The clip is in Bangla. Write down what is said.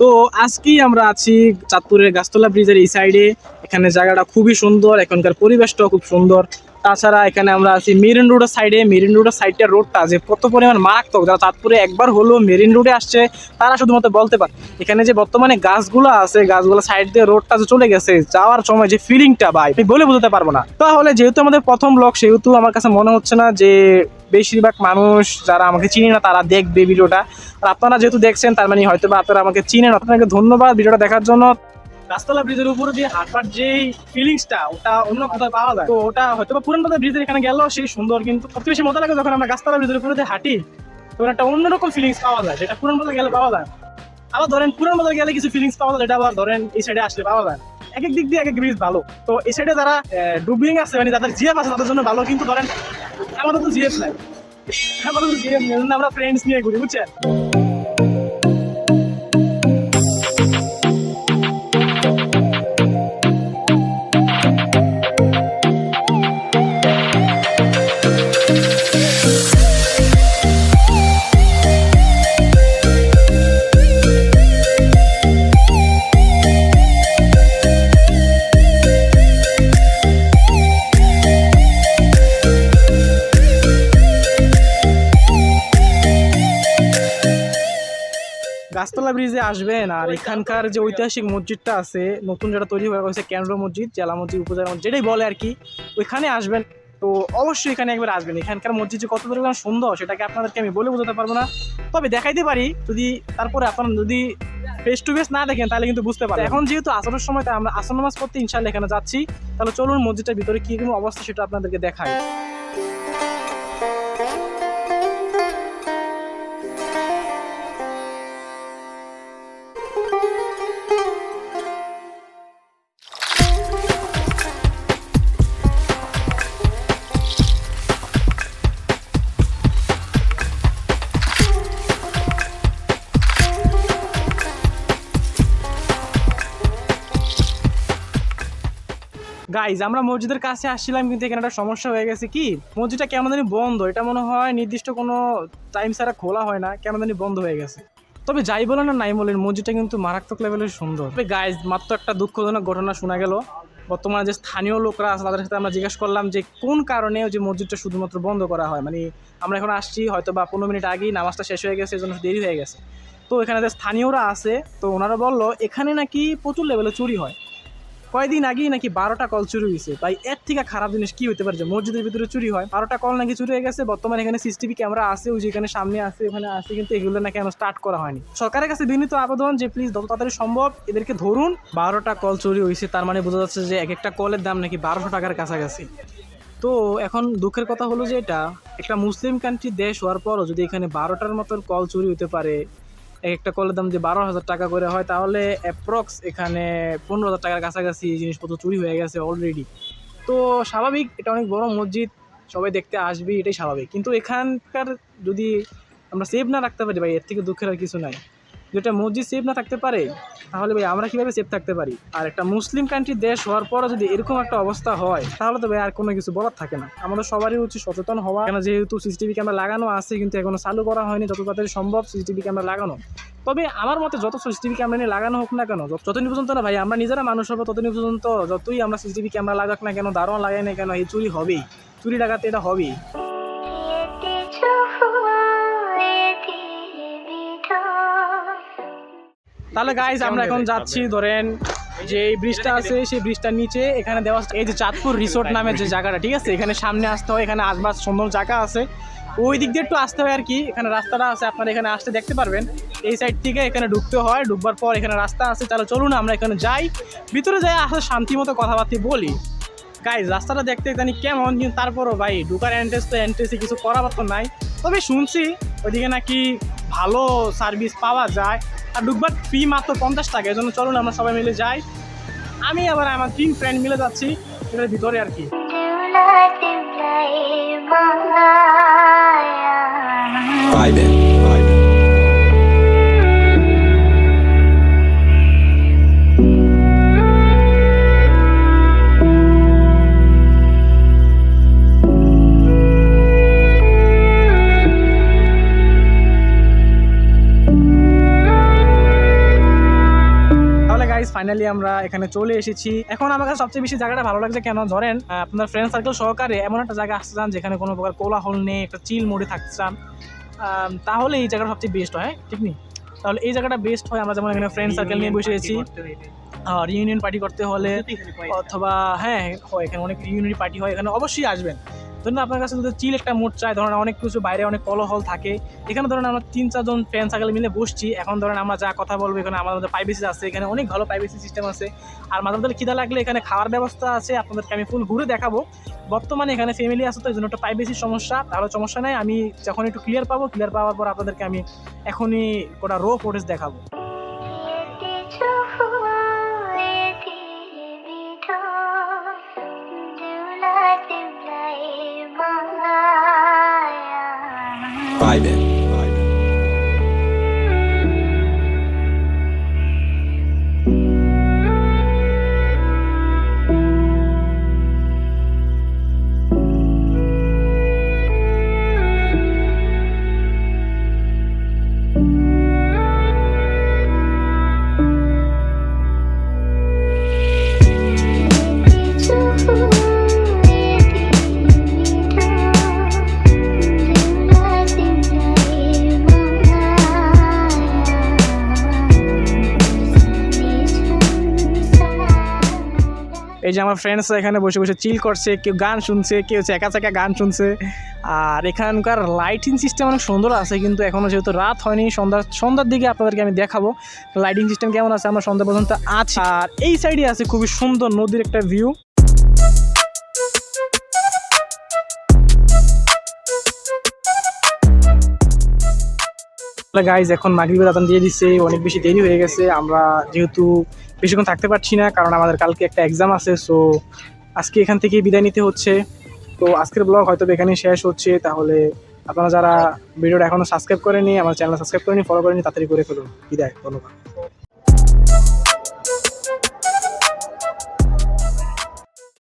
তো আজকেই আমরা আছি চাঁদপুরের গাছতলা ব্রিজের এই সাইডে এখানে জায়গাটা খুবই সুন্দর, এখানকার পরিবেশটাও খুব সুন্দর। তাছাড়া এখানে আমরা আছি মেরিন রোডের সাইডে মেরিন রোডের সাইডটার রোডটা যে কত পরিমাণ মারাত্মক যারা চাঁদপুরে একবার হলো মেরিন রোডে আসছে, তারা শুধুমাত্র বলতে পারে। এখানে যে বর্তমানে গাছগুলো আছে, গাছগুলো সাইড দিয়ে রোডটা যে চলে গেছে, যাওয়ার সময় যে ফিলিংটা ভাই, আমি বলে বোঝাতে পারব না। তাহলে যেহেতু আমাদের প্রথম ব্লগ সেহেতু আমার কাছে মনে হচ্ছে না যে বেশিরভাগ মানুষ যারা আমাকে চিনি না, তারা দেখবে ভিডিওটা। আর আপনারা যেহেতু দেখছেন, তার মানে হয়তো বা আপনারা আমাকে চিনেন। আপনাকে ধন্যবাদ ভিডিওটা দেখার জন্য। গাছতলা ব্রিজের উপরে দিয়ে হাঁটার যে ফিলিংসটা ওটা অন্য কোথাও পাওয়া যায়। তো ওটা হয়তো বা পুরান বাজার ব্রিজের এখানে গেলেও সেই সুন্দর কিন্তু সবচেয়ে বেশি মজা লাগে যখন আমরা গাছতলা ব্রিজের উপরে হাঁটি, তখন একটা অন্যরকম ফিলিংস পাওয়া যায়, যেটা পুরান বাজার গেলে পাওয়া যায় আবার ধরেন পুরান বাজার গেলে কিছু ফিলিংস পাওয়া যায়, যেটা আবার ধরেন এই সাইডে আসলে পাওয়া যায় এক এক দিক দিয়ে এক এক ব্রিজ ভালো। তো এই সাইডে যারা ডুবিং আছে মানে যাদের জিএফ আছে, তাদের জন্য ভালো। কিন্তু ধরেন আমাদের তো জিএফ নাই। আমাদের তো জিএফ নেই। আমরা ফ্রেন্ডস নিয়ে ঘুরি বুঝছেন? গাছতলা ব্রিজে আসবেন আর এখানকার যে ঐতিহাসিক মসজিদটা আছে, নতুন যেটা তৈরি হয়ে গেছে, কেন্দ্র মসজিদ, জেলা মসজিদ, উপজেলা মসজিদ, যেটাই বলে আর কি, ওইখানে আসবেন। তো অবশ্যই এখানে একবার আসবেন। এখানকার মসজিদ যে কত পরিমাণ সুন্দর, সেটাকে আপনাদেরকে আমি বলে বোঝাতে পারব না। তবে দেখাইতে পারি, যদি তারপরে আপনারা যদি ফেস টু ফেস না দেখেন, তাহলে কিন্তু বুঝতে পারেন এখন যেহেতু আসরের সময়, তাই আমরা আসর নামাজ পড়তে ইনশাল্লাহ এখানে যাচ্ছি। তাহলে চলুন মসজিদটার ভিতরে কি কোনো অবস্থা সেটা আপনাদেরকে দেখাই। গাইজ আমরা মসজিদের কাছে আসছিলাম, কিন্তু এখানে একটা সমস্যা হয়ে গেছে কি? মসজিদটা কেমন জানি বন্ধ। এটা মনে হয় নির্দিষ্ট কোনো টাইম ছাড়া খোলা হয় না, কেমন জানি বন্ধ হয়ে গেছে। তবে যাই বলেন না নাই বলেন মসজিদটা কিন্তু মারাত্মক লেভেলের সুন্দর। তবে গাইজ মাত্র একটা দুঃখজনক ঘটনা শোনা গেল। বর্তমানে যে স্থানীয় লোকরা আছে, তাদের সাথে আমরা জিজ্ঞেস করলাম যে কোন কারণে যে মসজিদটা শুধুমাত্র বন্ধ করা হয়? মানে আমরা এখন আসছি হয়তো বা পনেরো মিনিট আগেই নামাজটা শেষ হয়ে গেছে, এজন্য দেরি হয়ে গেছে। তো এখানে যে স্থানীয়রা আছে, তো ওনারা বলল, এখানে নাকি প্রচুর লেভেলে চুরি হয়। কয়দিন আগেই নাকি বারোটা কল চুরি হয়েছে তাই এর থেকে খারাপ জিনিস কি হতে পারে মসজিদের ভিতরে চুরি হয়? বারোটা কল নাকি চুরি হয়ে গেছে, বর্তমানে এখানে সিসিটিভি ক্যামেরা আছে, ওই যেখানে সামনে আছে, ওখানে আছে, কিন্তু এগুলো নাকি এখনও স্টার্ট করা হয়নি। সরকারের কাছে বিনীত আবেদন যে প্লিজ যত তাড়াতাড়ি সম্ভব এদেরকে ধরুন, বারোটা কল চুরি হয়েছে তার মানে বোঝা যাচ্ছে যে এক একটা কলের দাম নাকি বারোশো টাকার কাছাকাছি। তো এখন দুঃখের কথা হলো যে এটা, একটা মুসলিম কান্ট্রি দেশ হওয়ার পরও যদি এখানে বারোটার মতন কল চুরি হতে পারে এক একটা কলের দাম যে বারো হাজার টাকা করে হয়, তাহলে অ্যাপ্রক্স এখানে পনেরো হাজার টাকার কাছাকাছি জিনিসপত্র চুরি হয়ে গেছে অলরেডি তো স্বাভাবিক, এটা অনেক বড় মসজিদ, সবাই দেখতে আসবে, এটাই স্বাভাবিক। কিন্তু এখানকার যদি আমরা সেভ না রাখতে পারি, ভাই, এর থেকে দুঃখের আর কিছু নাই। যেটা মসজিদ সেভ না থাকতে পারে, তাহলে ভাই আমরা কীভাবে সেভ থাকতে পারি? আর একটা মুসলিম কান্ট্রি দেশ হওয়ার পরও যদি এরকম একটা অবস্থা হয়, তাহলে তো ভাই আর কোনো কিছু বলার থাকে না। আমাদের সবারই উচিত সচেতন হওয়া। কেন যেহেতু সিসিটিভি ক্যামেরা লাগানো আছে, কিন্তু এখনও চালু করা হয়নি যত তাড়াতাড়ি সম্ভব সিসিটিভি ক্যামেরা লাগানো। তবে আমার মতে যত সিসিটিভি ক্যামেরা নিয়ে লাগানো হোক না কেন, যত- যতদিন পর্যন্ত না ভাই, আমরা নিজেরা মানুষ হব ততদিন পর্যন্ত যতই আমরা সিসিটিভি ক্যামেরা লাগাক না কেন, দারোয়ান লাগাই না কেন, এই চুরি হবেই। চুরি ডাকাতে এটা হবেই। তাহলে গাইজ আমরা এখন যাচ্ছি ধরেন যে এই ব্রিজটা আছে সেই ব্রিজটার নিচে এখানে দেওয়া এই যে চাঁদপুর রিসোর্ট নামের যে জায়গাটা ঠিক আছে? এখানে সামনে আসতে হয় এখানে আসবার সুন্দর জায়গা আছে। ওই দিক দিয়ে একটু আসতে হয় আর কি। এখানে রাস্তাটা আছে আপনারা এখানে আসতে দেখতে পারবেন। এই সাইড থেকে এখানে ঢুকতে হয় ঢুকবার পর এখানে রাস্তা আছে। তাহলে চলুন আমরা এখানে যাই। ভিতরে যাই আসলে শান্তি মতো কথাবার্তা বলি। গাইজ রাস্তাটা দেখতে জানি কেমন কিন্তু তারপরও ভাই ঢুকার এন্ট্রেস তো এন্ট্রেসে কিছু করার মতো নাই। তবে শুনছি ওইদিকে নাকি ভালো সার্ভিস পাওয়া যায় আর ডুববার ফি মাত্র পঞ্চাশ টাকা এই জন্য চলুন আমরা সবাই মিলে যাই আমি আবার আমার তিন ফ্রেন্ড মিলে যাচ্ছি এটার ভিতরে আর কি Vibing. এখানে চলে এসেছি। এখন আমার কাছে সবচেয়ে বেশি জায়গাটা ভালো লাগছে কেন? ধরেন আপনার ফ্রেন্ড সার্কেল সহকারে এমন একটা জায়গা আসতে চান যেখানে কোনো প্রকার কোলাহল নেই একটা চিল মোডে থাকতে চান। তাহলে এই জায়গাটা সবচেয়ে বেস্ট হয় ঠিক নেই? তাহলে এই জায়গাটা বেস্ট হয় আমরা যেমন এখানে ফ্রেন্ড সার্কেল নিয়ে বসে আছি। রিউনিয়ন পার্টি করতে হলে অথবা হ্যাঁ হয় এখানে অনেক রিউনিয়ন পার্টি হয় এখানে অবশ্যই আসবেন। ধরুন আপনার কাছে যদি চিল একটা মোড চাই, ধরেন অনেক কিছু, বাইরে অনেক কলহল থাকে। এখানে ধরেন আমরা তিন চারজন ফ্রেন্ড সার্কেল মিলে বসছি। এখন ধরেন আমরা যা কথা বলব, এখানে আমাদের মধ্যে প্রাইভেসি আছে, এখানে অনেক ভালো প্রাইভেসি সিস্টেম আছে। আর মাঝে মাঝে খিদা লাগলে এখানে খাওয়ার ব্যবস্থা আছে, আপনাদেরকে আমি ফুল ঘুরে দেখাবো। বর্তমানে এখানে ফ্যামিলি আছে তো, এই জন্য একটা প্রাইভেসির সমস্যা, তাহলে সমস্যা নেই। আমি যখন একটু ক্লিয়ার পাবো ক্লিয়ার পাওয়ার পর আপনাদেরকে আমি এখনই গোটা রো ফুটেজ দেখাবো। Vibing. এই যে আমার ফ্রেন্ডস এখানে বসে বসে চিল করছে, কেউ গান শুনছে, কেউ চেকা চেকা গান শুনছে। আর এখানকার লাইটিং সিস্টেম অনেক সুন্দর আছে, কিন্তু এখনও যেহেতু রাত হয়নি, সন্ধ্যা, সন্ধ্যার দিকে আপনাদেরকে আমি দেখাবো লাইটিং সিস্টেম কেমন আছে, আমরা সন্ধ্যা পর্যন্ত আছি। আর এই সাইডে আছে খুবই সুন্দর নদীর একটা ভিউ গাইজ এখন মাগরিবের আদান দিয়ে দিচ্ছে অনেক বেশি দেরি হয়ে গেছে, আমরা যেহেতু বেশিক্ষণ থাকতে পারছি না, কারণ আমাদের কালকে একটা এক্সাম আছে সো আজকে এখান থেকেই বিদায় নিতে হচ্ছে। তো আজকের ব্লগ হয়তো এখানেই শেষ হচ্ছে, তাহলে আপনারা যারা ভিডিওটা এখনও সাবস্ক্রাইব করেনি আমার চ্যানেল সাবস্ক্রাইব করেনি ফলো করেনি তাড়াতাড়ি করে ফেলুন। বিদায়, ধন্যবাদ।